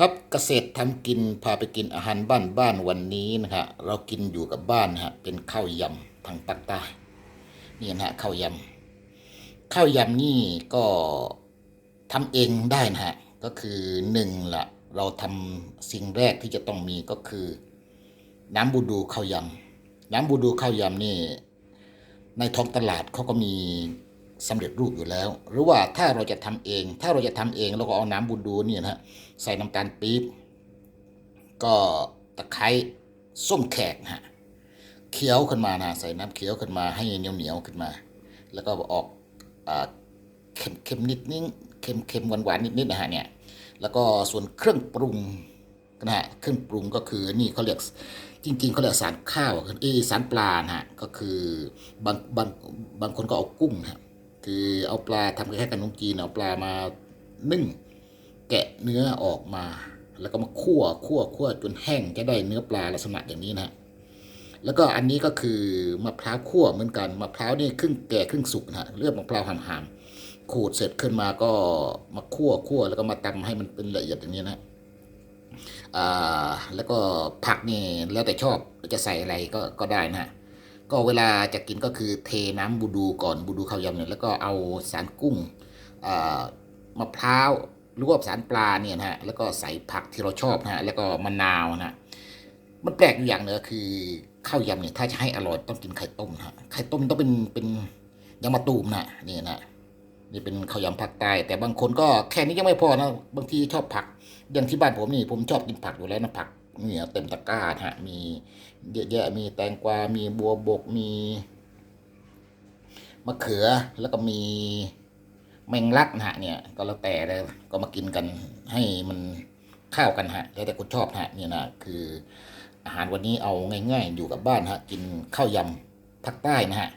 ครับเกษตรทำกินพาไปกินอาหารบ้านบ้านวันนี้นะฮะเรากินอยู่กับบ้านนะฮะเป็นข้าวยำทางภาคใต้นี่นะฮะข้าวยำข้าวยำนี่ก็ทำเองได้นะฮะก็คือหนึ่งละเราทำสิ่งแรกที่จะต้องมีก็คือ น้ำบูดูข้าวยำน้ำบูดูข้าวยำนี่ ในท้องตลาดเขาก็มี สำเร็จรูปอยู่แล้ว หรือว่าถ้าเราจะทำเอง ถ้าเราจะทำเองเราก็เอาน้ำบูดูเนี่ยนะฮะใส่น้ำตาลปี๊บก็ตะไคร้ส้มแขกฮะเคี้ยวขึ้นมานะใส่น้ำเคี้ยวขึ้นมาให้เหนียวเหนียวขึ้นมา แล้วก็ออกอเค็มเค็มนิดนิดเค็มเค็มหวานหวานนิดนิดๆนะฮะเนี่ยแล้วก็ส่วนเครื่องปรุงนะฮะเครื่องปรุงก็คือนี่เขาเรียกจริงๆเขาเรียกสารข้าวเอสารปลานะฮะก็คือบางบางบางคนก็เอากุ้งฮะ คือเอาปลาทำคล้ายๆกับนมจีนเอาปลามานึ่ง แกะเนื้อออกมา แล้วก็มาคั่วคั่วคั่วจนแห้งจะได้เนื้อปลาลักษณะอย่างนี้นะฮะแล้วก็อันนี้ก็คือมะพร้าวคั่วเหมือนกันมะพร้าวนี่ครึ่งแก่ครึ่งสุกนะฮะเลือกมะพร้าวหามๆขูดเสร็จขึ้นมาก็มาคั่วคั่วแล้วก็มาตำให้มันเป็นละเอียดอย่างนี้นะอ่าแล้วก็ผักนี่แล้วแต่ชอบจะใส่อะไรก็ก็ได้นะฮะ ก็เวลาจะกินก็คือเทน้ำบูดูก่อนบูดูข้าวยำเนี่ยแล้วก็เอาสารกุ้งอ่ามะพร้าวหรือว่าสารปลาเนี่ยนะฮะแล้วก็ใส่ผักที่เราชอบนะฮะแล้วก็มะนาวนะมันแปลกอยู่อย่างหนึงก็คือข้าวยำเนี่ยถ้าจะให้อร่อยต้องกินไข่ต้มนะฮะไข่ต้มต้องเป็นเป็นยำมะตูมนะนี่นะนี่เป็นข้าวยำภาคใต้แต่บางคนก็แค่นี้ยังไม่พอนะบางทีชอบผักอย่างที่บ้านผมนี่ผมชอบกินผักอยู่แล้วนะผัก เนี่ยเต็มตะกร้าฮะมีเยอะแยะมีแตงกวา มีบัวบก มีมะเขือแล้วก็มีแมงลักนะฮะเนี่ย ก็แล้วแต่เลยก็มากินกันให้มันเข้าวกันฮะแล้วแต่คนชอบนะฮะเนี่ยนะคืออาหารวันนี้เอาง่าย ๆ อยู่กับบ้านฮะ กินข้าวยำภาคใต้นะฮะ